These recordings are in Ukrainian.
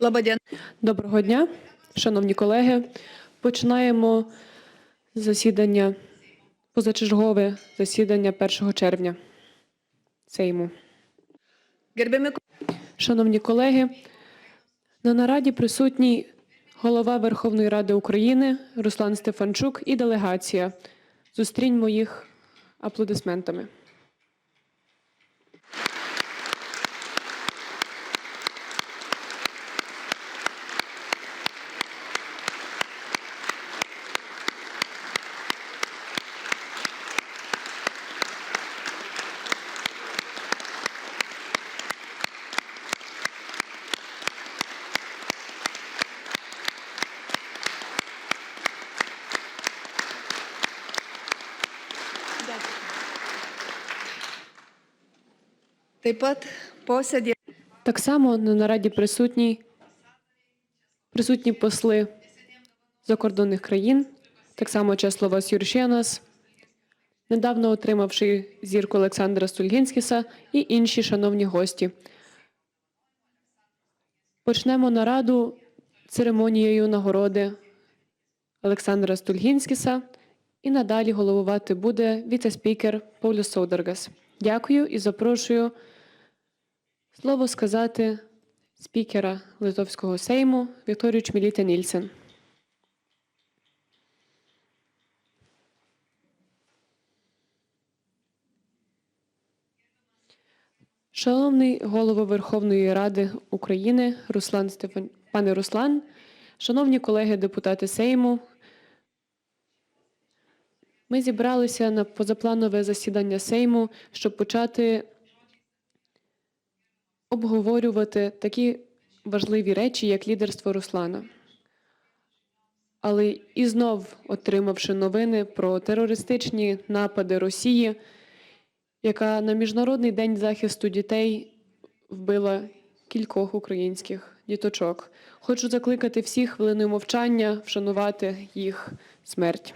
Лободян. Доброго дня, шановні колеги. Починаємо засідання, позачергове засідання 1 червня Сейму. Шановні колеги, на нараді присутній голова Верховної Ради України Руслан Стефанчук і делегація. Зустріньмо їх аплодисментами. Так само на нараді присутні, присутні посли закордонних країн, так само Чесловас Юршенас, недавно отримавши зірку Олександра Стульгінськіса і інші шановні гості. Почнемо нараду церемонією нагороди Олександра Стульгінськіса і надалі головувати буде віце-спікер Паулюс Содергас. Дякую і запрошую Слово сказати спікера Литовського сейму Вікторію Чміліта Нільсен. Шановний голово Верховної Ради України Руслан Стефан... пане Руслан, шановні колеги депутати Сейму, ми зібралися на позапланове засідання Сейму, щоб почати обговорювати такі важливі речі, як лідерство Руслана. Але і знов отримавши новини про терористичні напади Росії, яка на Міжнародний день захисту дітей вбила кількох українських діточок. Хочу закликати всіх хвилиною мовчання вшанувати їх смерть.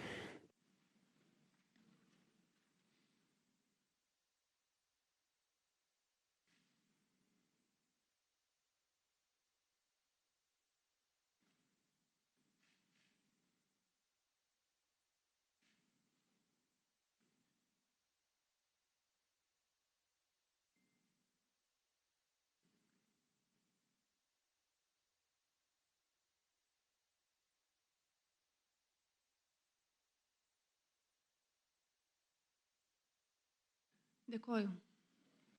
Dėkoju.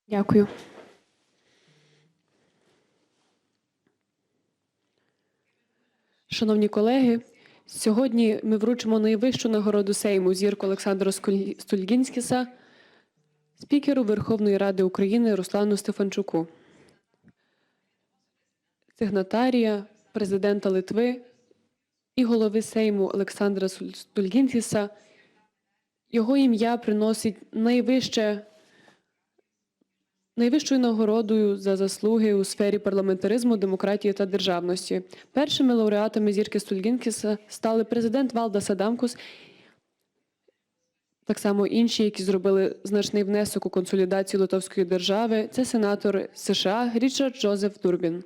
Дякую. Шановні колеги, сьогодні ми вручимо найвищу нагороду Сейму зірку Олександра Стульгінськіса, спікеру Верховної Ради України Руслану Стефанчуку, сигнатарія президента Литви і голови Сейму Олександра Стульгінськіса. Його ім'я приносить найвище Найвищою нагородою за заслуги у сфері парламентаризму, демократії та державності. Першими лауреатами зірки Стульгінкіса стали президент Валда Садамкус, так само інші, які зробили значний внесок у консолідацію Литовської держави. Це сенатор США Річард Джозеф Дурбін.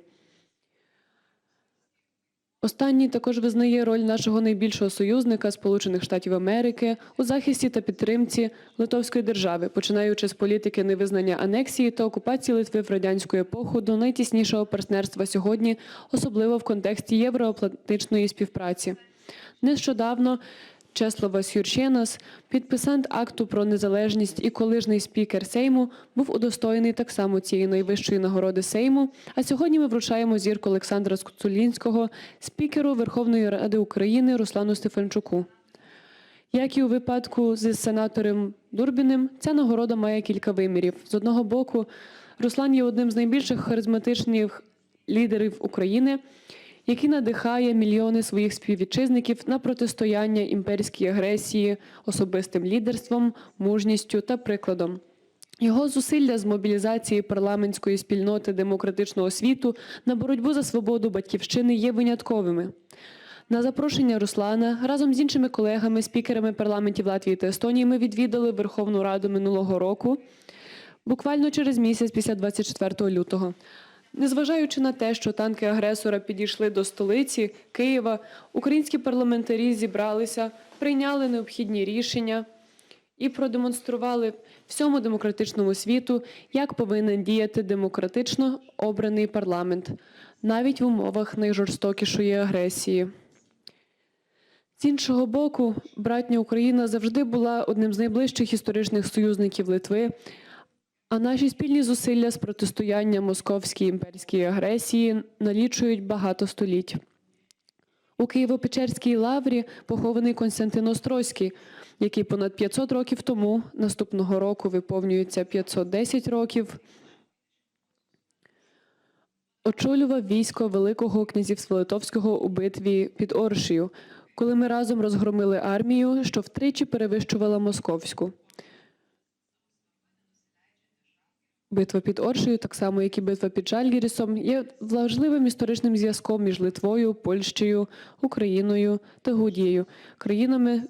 Останній також визнає роль нашого найбільшого союзника Сполучених Штатів Америки у захисті та підтримці Литовської держави, починаючи з політики невизнання анексії та окупації Литви в радянську епоху до найтіснішого партнерства сьогодні, особливо в контексті євроатлантичної співпраці. Нещодавно Чеславас Юрченас, підписант акту про незалежність і колишній спікер Сейму, був удостоєний так само цієї найвищої нагороди Сейму. А сьогодні ми вручаємо зірку Олександра Скуцулінського, спікеру Верховної Ради України Руслану Стефанчуку. Як і у випадку з сенатором Дурбіним, ця нагорода має кілька вимірів. З одного боку, Руслан є одним з найбільших харизматичних лідерів України, який надихає мільйони своїх співвітчизників на протистояння імперській агресії, особистим лідерством, мужністю та прикладом. Його зусилля з мобілізації парламентської спільноти демократичного світу на боротьбу за свободу батьківщини є винятковими. На запрошення Руслана разом з іншими колегами, спікерами парламентів Латвії та Естонії, ми відвідали Верховну Раду минулого року, буквально через місяць після 24 лютого. Незважаючи на те, що танки агресора підійшли до столиці Києва, українські парламентарі зібралися, прийняли необхідні рішення і продемонстрували всьому демократичному світу, як повинен діяти демократично обраний парламент, навіть в умовах найжорстокішої агресії. З іншого боку, братня Україна завжди була одним з найближчих історичних союзників Литви, а наші спільні зусилля з протистояння московській імперській агресії налічують багато століть. У Києво-Печерській лаврі похований Константин Острозький, який понад 500 років тому, наступного року виповнюється 510 років, очолював військо Великого князівства Литовського у битві під Оршею, коли ми разом розгромили армію, що втричі перевищувала московську. Битва під Оршею, так само як і битва під Жальгірісом, є важливим історичним зв'язком між Литвою, Польщею, Україною та Гудією, країнами,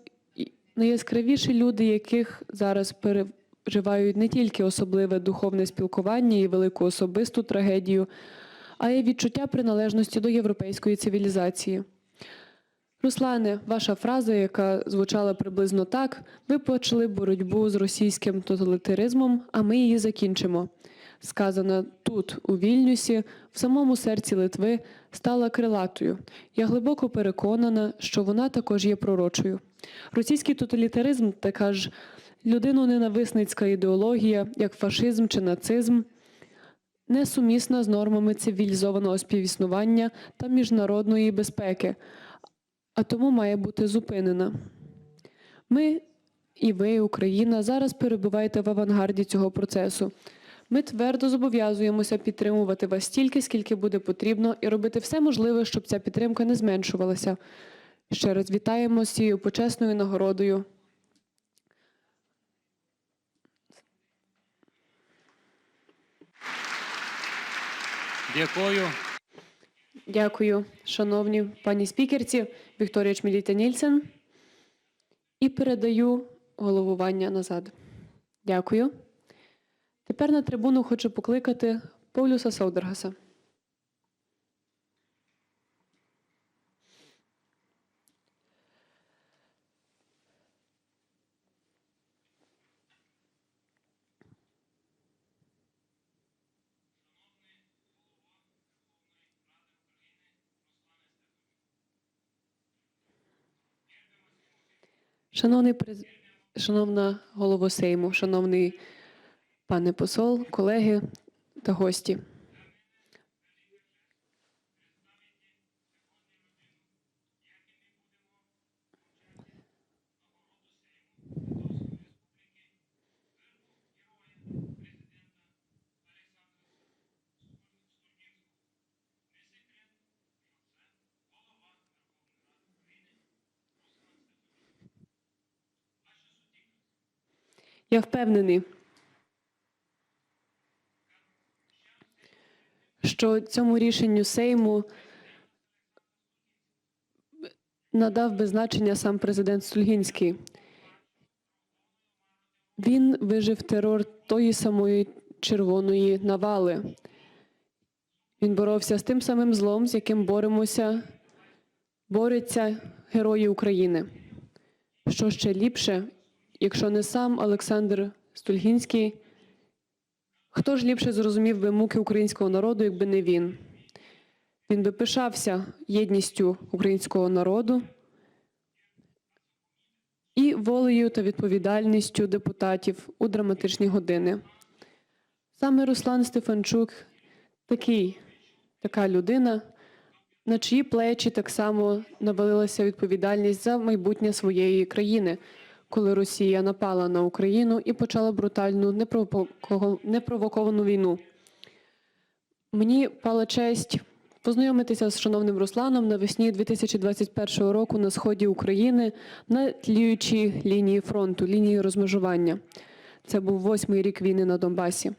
найяскравіші люди, яких зараз переживають не тільки особливе духовне спілкування і велику особисту трагедію, а й відчуття приналежності до європейської цивілізації. Руслане, ваша фраза, яка звучала приблизно так: ви почали боротьбу з російським тоталітаризмом, а ми її закінчимо. Сказана тут, у Вільнюсі, в самому серці Литви, стала крилатою. Я глибоко переконана, що вона також є пророчою. Російський тоталітаризм така ж людиноненависницька ідеологія, як фашизм чи нацизм, несумісна з нормами цивілізованого співіснування та міжнародної безпеки а тому має бути зупинена. Ми і ви, Україна, зараз перебуваєте в авангарді цього процесу. Ми твердо зобов'язуємося підтримувати вас стільки, скільки буде потрібно, і робити все можливе, щоб ця підтримка не зменшувалася. Ще раз вітаємо з цією почесною нагородою. Дякую. Дякую, шановні пані спікерці Вікторія Чміліта Нільсен. І передаю головування назад. Дякую. Тепер на трибуну хочу покликати Паулюса Саудергаса. Шановний през... шановна голово Сейму, шановний пане посол, колеги та гості. Я впевнений, що цьому рішенню Сейму надав би значення сам президент Стульгінський. Він вижив терор тої самої червоної навали. Він боровся з тим самим злом, з яким боремося, борються герої України. Що ще ліпше, якщо не сам Олександр Стульгінський, хто ж ліпше зрозумів би муки українського народу, якби не він? Він би пишався єдністю українського народу і волею та відповідальністю депутатів у драматичні години. Саме Руслан Стефанчук такий, така людина, на чиї плечі так само навалилася відповідальність за майбутнє своєї країни, коли Росія напала на Україну і почала брутальну непровоко- непровоковану війну. Мені пала честь познайомитися з шановним Русланом навесні 2021 року на сході України на тліючій лінії фронту, лінії розмежування. Це був восьмий рік війни на Донбасі.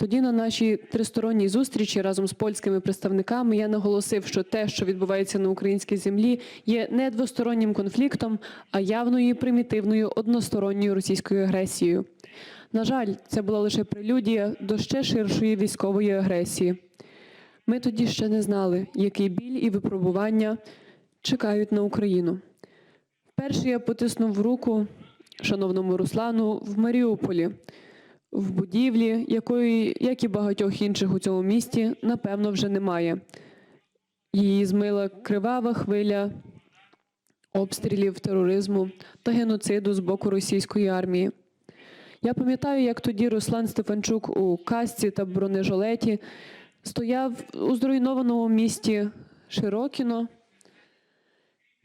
Тоді на нашій тристоронній зустрічі разом з польськими представниками я наголосив, що те, що відбувається на українській землі, є не двостороннім конфліктом, а явною примітивною односторонньою російською агресією. На жаль, це була лише прелюдія до ще ширшої військової агресії. Ми тоді ще не знали, який біль і випробування чекають на Україну. Вперше я потиснув руку шановному Руслану в Маріуполі, в будівлі, якої, як і багатьох інших у цьому місті, напевно, вже немає. Її змила кривава хвиля обстрілів, тероризму та геноциду з боку російської армії. Я пам'ятаю, як тоді Руслан Стефанчук у касці та бронежилеті стояв у зруйнованому місті Широкіно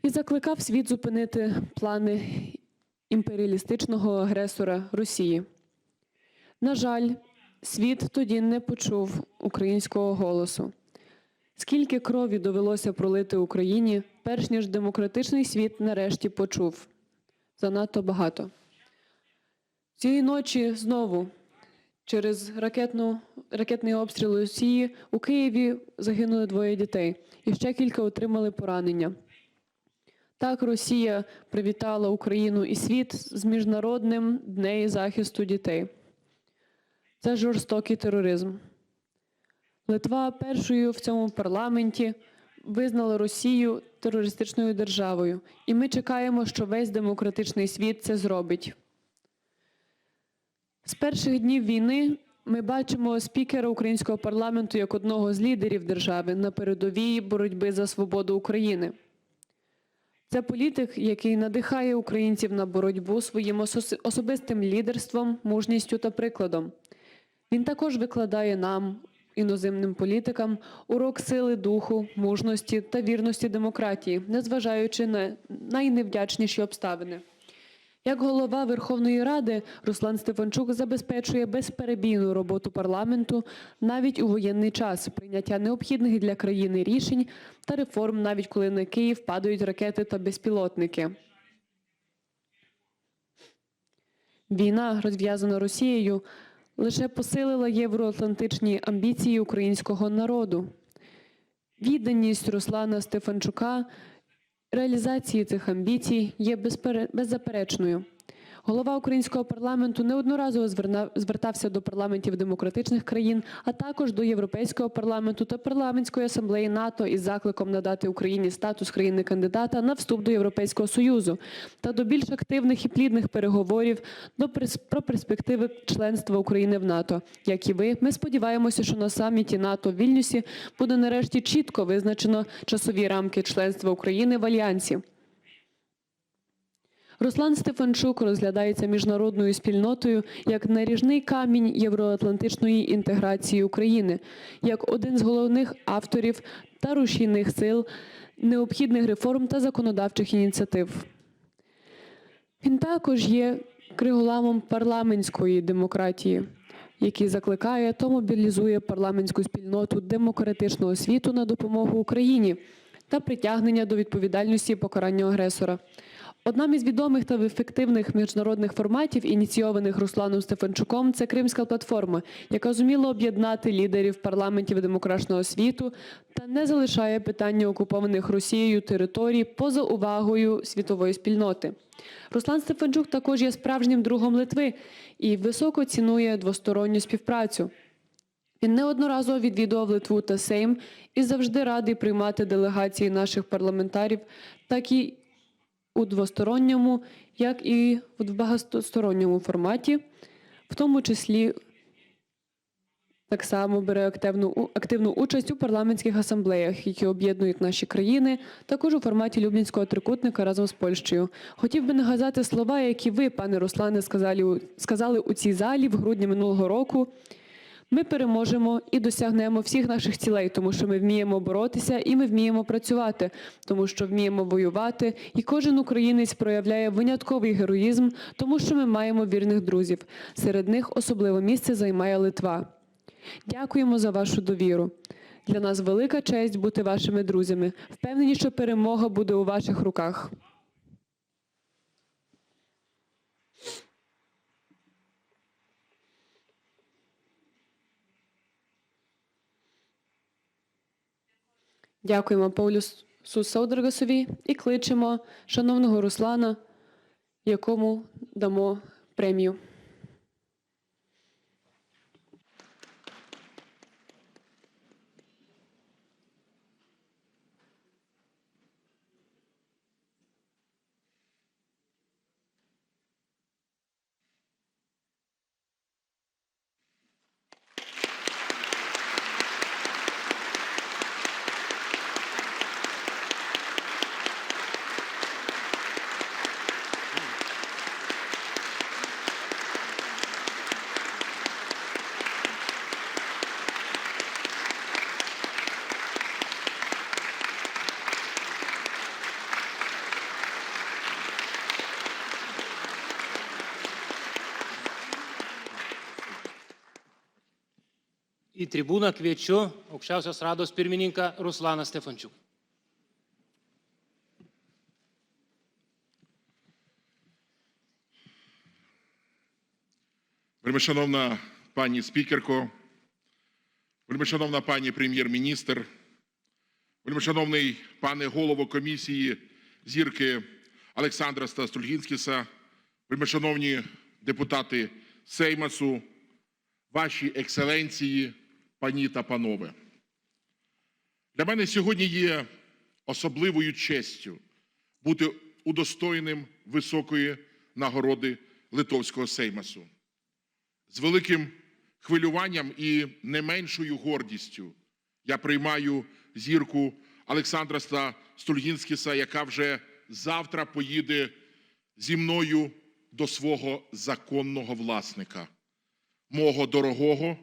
і закликав світ зупинити плани імперіалістичного агресора Росії. На жаль, світ тоді не почув українського голосу. Скільки крові довелося пролити Україні, перш ніж демократичний світ нарешті почув? Занадто багато. Цієї ночі знову через ракетну, ракетний обстріл Росії у Києві загинули двоє дітей, і ще кілька отримали поранення. Так Росія привітала Україну і світ з міжнародним днем захисту дітей. Це жорстокий тероризм. Литва першою в цьому парламенті визнала Росію терористичною державою, і ми чекаємо, що весь демократичний світ це зробить. З перших днів війни ми бачимо спікера українського парламенту як одного з лідерів держави на передовій боротьби за свободу України. Це політик, який надихає українців на боротьбу своїм особистим лідерством, мужністю та прикладом. Він також викладає нам, іноземним політикам, урок сили духу, мужності та вірності демократії, незважаючи на найневдячніші обставини. Як голова Верховної Ради Руслан Стефанчук забезпечує безперебійну роботу парламенту навіть у воєнний час, прийняття необхідних для країни рішень та реформ, навіть коли на Київ падають ракети та безпілотники. Війна, розв'язана Росією, лише посилила євроатлантичні амбіції українського народу. Відданість Руслана Стефанчука реалізації цих амбіцій є безпере-. Голова українського парламенту неодноразово звертався до парламентів демократичних країн, а також до Європейського парламенту та парламентської асамблеї НАТО із закликом надати Україні статус країни-кандидата на вступ до Європейського союзу та до більш активних і плідних переговорів до про перспективи членства України в НАТО. Як і ви, ми сподіваємося, що на саміті НАТО в Вільнюсі буде нарешті чітко визначено часові рамки членства України в альянсі. Руслан Стефанчук розглядається міжнародною спільнотою як наріжний камінь євроатлантичної інтеграції України, як один з головних авторів та рушійних сил необхідних реформ та законодавчих ініціатив. Він також є криголамом парламентської демократії, який закликає та мобілізує парламентську спільноту демократичного світу на допомогу Україні та притягнення до відповідальності покарання агресора. Одним із відомих та ефективних міжнародних форматів, ініційованих Русланом Стефанчуком, це Кримська платформа, яка зуміла об'єднати лідерів парламентів демократичного світу та не залишає питання окупованих Росією територій поза увагою світової спільноти. Руслан Стефанчук також є справжнім другом Литви і високо цінує двосторонню співпрацю. Він неодноразово відвідував Литву та Сейм і завжди радий приймати делегації наших парламентарів, так і у двосторонньому, як і в багатосторонньому форматі, в тому числі так само бере активну, активну участь у парламентських асамблеях, які об'єднують наші країни, також у форматі Люблінського трикутника разом з Польщею. Хотів би нагадати слова, які ви, пане Руслане, сказали, сказали у цій залі в грудні минулого року. Ми переможемо і досягнемо всіх наших цілей, тому що ми вміємо боротися і ми вміємо працювати, тому що вміємо воювати. І кожен українець проявляє винятковий героїзм, тому що ми маємо вірних друзів. Серед них особливе місце займає Литва. Дякуємо за вашу довіру. Для нас велика честь бути вашими друзями. Впевнені, що перемога буде у ваших руках. Дякуємо Паулюсу Содергасові і кличемо шановного Руслана, якому дамо премію. Į tribūną kviečiu aukščiausios rados pirmininką Ruslaną Stefančiuk. Вельмишановна пані спікерко, вельмишановна пані прем'єр-міністр, вельмишановний пане голово комісії зірки Олександра Стастульгінськіса, вельмишановні депутати Сеймасу, ваші екселенції, пані та панове. Для мене сьогодні є особливою честю бути удостоєним високої нагороди Литовського Сеймасу з великим хвилюванням і не меншою гордістю я приймаю зірку Олександра Стульгінськіса, яка вже завтра поїде зі мною до свого законного власника, мого дорогого,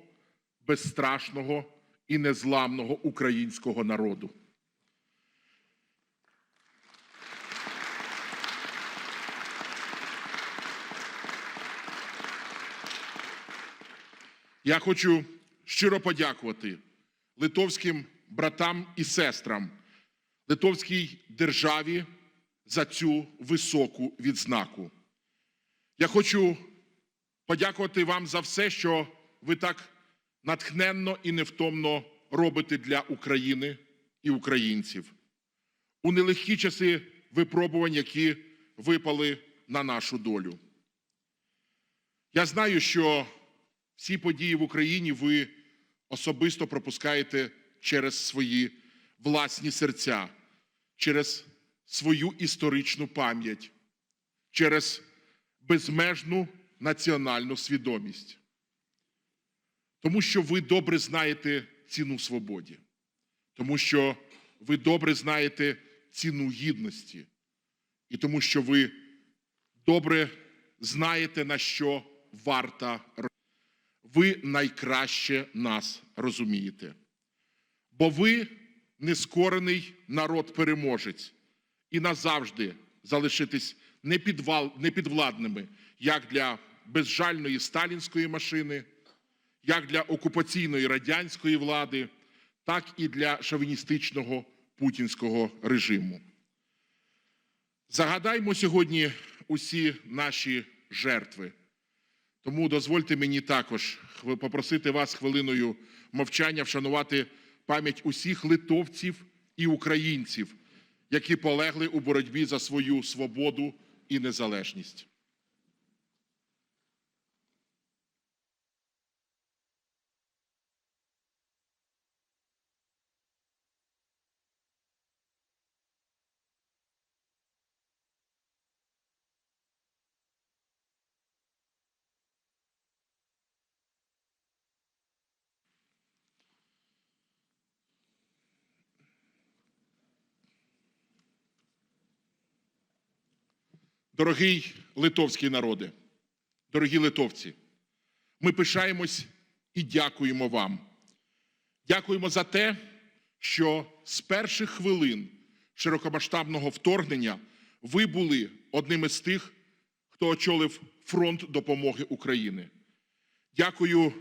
безстрашного і незламного українського народу. Я хочу щиро подякувати литовським братам і сестрам, литовській державі за цю високу відзнаку. Я хочу подякувати вам за все, що ви так натхненно і невтомно робите для України і українців у нелегкі часи випробувань, які випали на нашу долю. Я знаю, що всі події в Україні ви особисто пропускаєте через свої власні серця, через свою історичну пам'ять, через безмежну національну свідомість. Тому що ви добре знаєте ціну свободі, тому що ви добре знаєте ціну гідності, і тому що ви добре знаєте, на що варта ви найкраще нас розумієте. Бо ви нескорений народ-переможець. І назавжди залишитесь непідвал, непідвладними як для безжальної сталінської машини, як для окупаційної радянської влади, так і для шовіністичного путінського режиму. Загадаймо сьогодні усі наші жертви. Тому дозвольте мені також попросити вас хвилиною мовчання вшанувати пам'ять усіх литовців і українців, які полегли у боротьбі за свою свободу і незалежність. Дорогий литовський народе, дорогі литовці, ми пишаємось і дякуємо вам. Дякуємо за те, що з перших хвилин широкомасштабного вторгнення ви були одним із тих, хто очолив фронт допомоги України. Дякую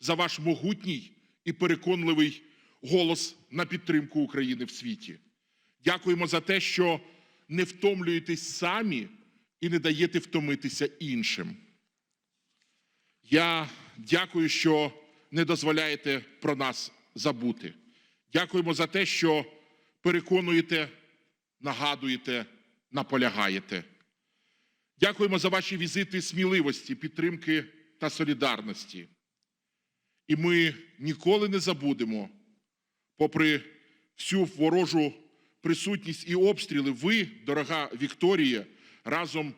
за ваш могутній і переконливий голос на підтримку України в світі. Дякуємо за те, що не втомлюєтесь самі і не даєте втомитися іншим. Я дякую, що не дозволяєте про нас забути. Дякуємо за те, що переконуєте, нагадуєте, наполягаєте. Дякуємо за ваші візити сміливості, підтримки та солідарності. І ми ніколи не забудемо, попри всю ворожу присутність і обстріли, ви, дорога Вікторія, разом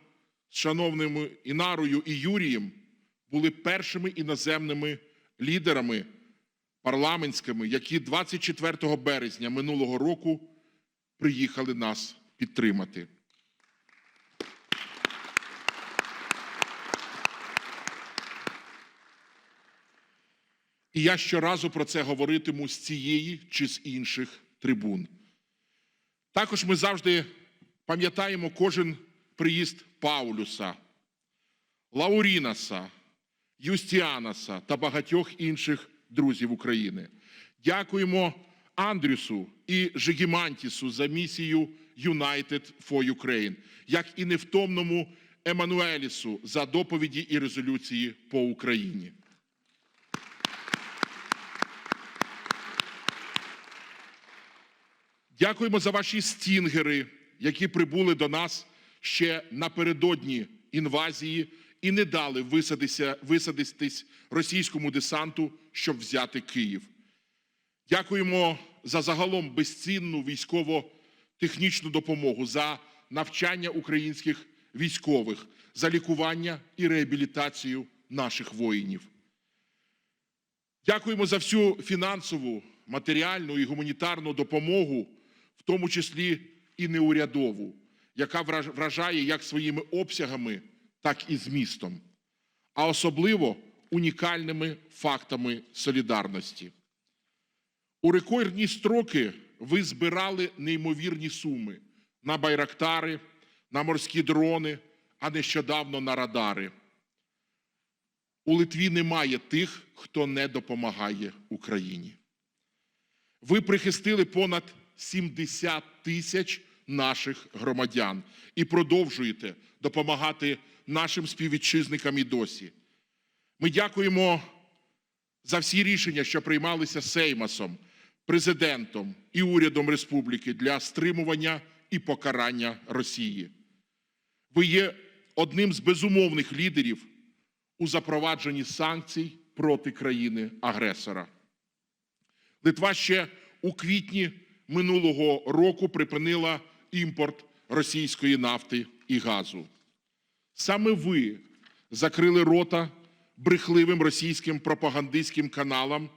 з шановними Інарою і Юрієм були першими іноземними лідерами парламентськими, які 24 березня минулого року приїхали нас підтримати. І я щоразу про це говоритиму з цієї чи з інших трибун. Також ми завжди пам'ятаємо кожен приїзд Паулюса, Лаурінаса, Юстіанаса та багатьох інших друзів України. Дякуємо Андрюсу і Жигімантісу за місію United for Ukraine, як і невтомному Еммануелісу за доповіді і резолюції по Україні. Дякуємо за ваші стінгери, які прибули до нас ще напередодні інвазії і не дали висадитися, висадитись російському десанту, щоб взяти Київ. Дякуємо за загалом безцінну військово-технічну допомогу, за навчання українських військових, за лікування і реабілітацію наших воїнів. Дякуємо за всю фінансову, матеріальну і гуманітарну допомогу, в тому числі і неурядову, яка вражає як своїми обсягами, так і змістом, а особливо унікальними фактами солідарності. У рекордні строки ви збирали неймовірні суми на байрактари, на морські дрони, а нещодавно на радари. У Литві немає тих, хто не допомагає Україні. Ви прихистили понад 70 тисяч наших громадян і продовжуєте допомагати нашим співвітчизникам і досі. Ми дякуємо за всі рішення, що приймалися Сеймасом, президентом і урядом республіки для стримування і покарання Росії. Ви є одним з безумовних лідерів у запровадженні санкцій проти країни-агресора. Литва ще у квітні минулого року припинила імпорт російської нафти і газу. Саме ви закрили рота брехливим російським пропагандистським каналам,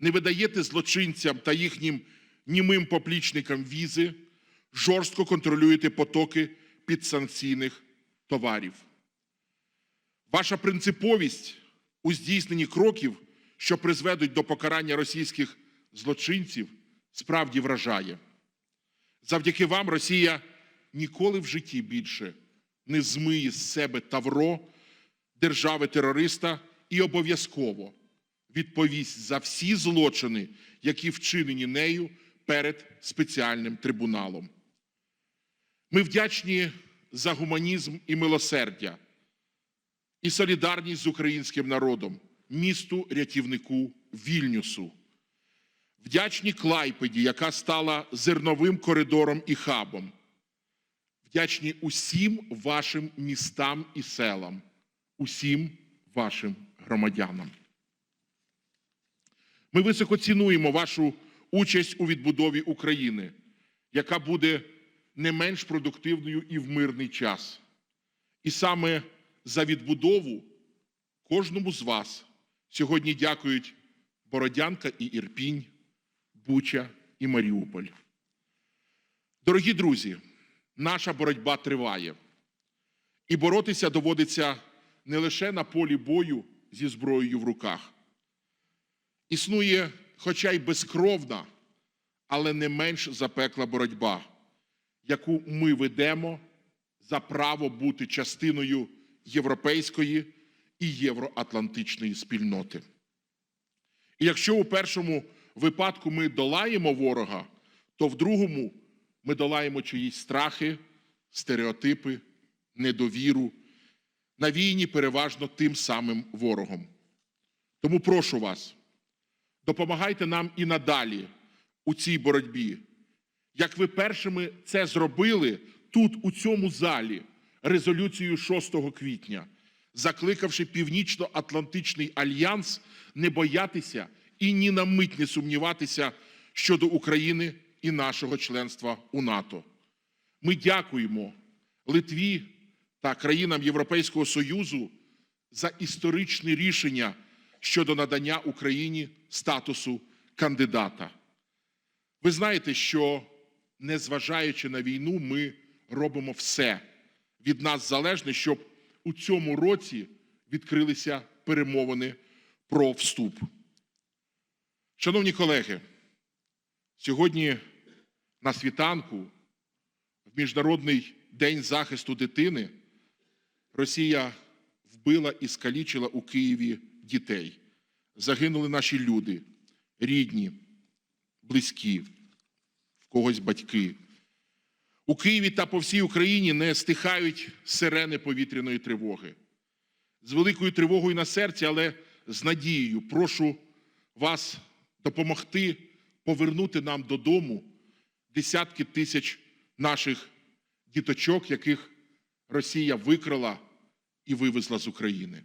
не видаєте злочинцям та їхнім німим поплічникам візи, жорстко контролюєте потоки підсанкційних товарів. Ваша принциповість у здійсненні кроків, що призведуть до покарання російських злочинців, справді вражає. Завдяки вам Росія ніколи в житті більше не змиє з себе тавро держави-терориста і обов'язково відповість за всі злочини, які вчинені нею перед спеціальним трибуналом. Ми вдячні за гуманізм і милосердя і солідарність з українським народом, місту рятівнику Вільнюсу. Вдячні Клайпеді, яка стала зерновим коридором і хабом. Вдячні усім вашим містам і селам, усім вашим громадянам. Ми високо цінуємо вашу участь у відбудові України, яка буде не менш продуктивною і в мирний час. І саме за відбудову кожному з вас сьогодні дякують Бородянка і Ірпінь, Буча і Маріуполь. Дорогі друзі, наша боротьба триває. І боротися доводиться не лише на полі бою зі зброєю в руках. Існує, хоча й безкровна, але не менш запекла боротьба, яку ми ведемо за право бути частиною європейської і євроатлантичної спільноти. І якщо у першому випадку ми долаємо ворога, то в другому ми долаємо чиїсь страхи, стереотипи, недовіру, навіяні переважно тим самим ворогом. Тому прошу вас, допомагайте нам і надалі у цій боротьбі. Як ви першими це зробили тут, у цьому залі, резолюцією 6 квітня, закликавши Північно-Атлантичний альянс не боятися і ні на мить не сумніватися щодо України і нашого членства у НАТО. Ми дякуємо Литві та країнам Європейського Союзу за історичне рішення щодо надання Україні статусу кандидата. Ви знаєте, що незважаючи на війну, ми робимо все від нас залежне, щоб у цьому році відкрилися перемовини про вступ. Шановні колеги, сьогодні на світанку, в Міжнародний день захисту дитини, Росія вбила і скалічила у Києві дітей загинули наші люди, рідні, близькі, в когось батьки. У Києві та по всій Україні не стихають сирени повітряної тривоги. З великою тривогою на серці, але з надією прошу вас допомогти повернути нам додому десятки тисяч наших діточок, яких Росія викрала і вивезла з України.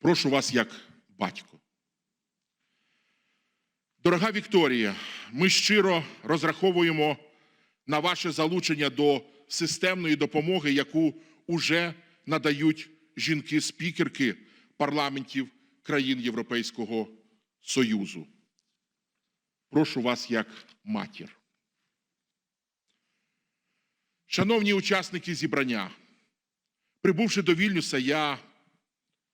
Прошу вас як батько. Дорога Вікторія, ми щиро розраховуємо на ваше залучення до системної допомоги, яку уже надають жінки-спікерки парламентів країн Європейського Союзу. Прошу вас як матір. Шановні учасники зібрання, прибувши до Вільнюса, я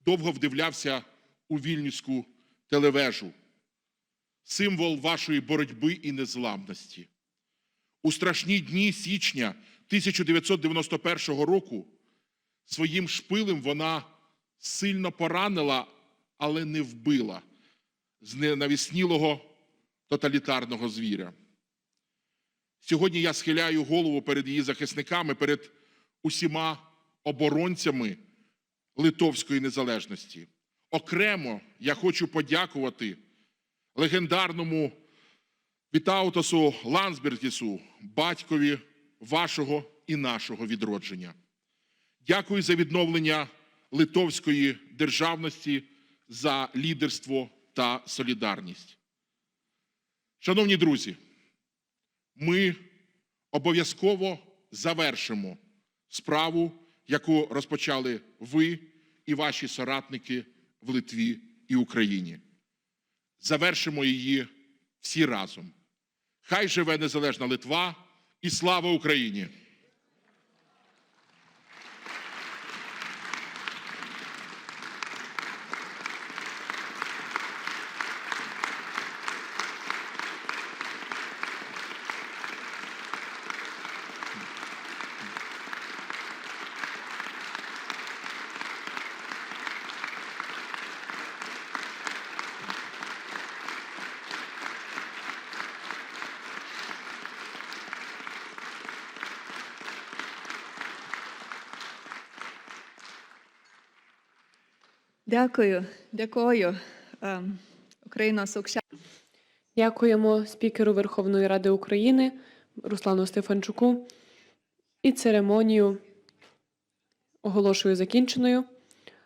довго вдивлявся у вільнюську телевежу, символ вашої боротьби і незламності. У страшні дні січня 1991 року своїм шпилем вона сильно поранила, але не вбила зненавіснілого тоталітарного звіря. Сьогодні я схиляю голову перед її захисниками, перед усіма оборонцями литовської незалежності. Окремо я хочу подякувати легендарному Вітаутасу Лансбергісу, батькові вашого і нашого відродження. Дякую за відновлення литовської державності, за лідерство та солідарність. Шановні друзі, ми обов'язково завершимо справу, яку розпочали ви і ваші соратники в Литві і Україні. Завершимо її всі разом. Хай живе незалежна Литва і слава Україні! Дякую, дякую. Ем, Україна Сукша. Дякуємо спікеру Верховної Ради України Руслану Стефанчуку. І церемонію оголошую закінченою.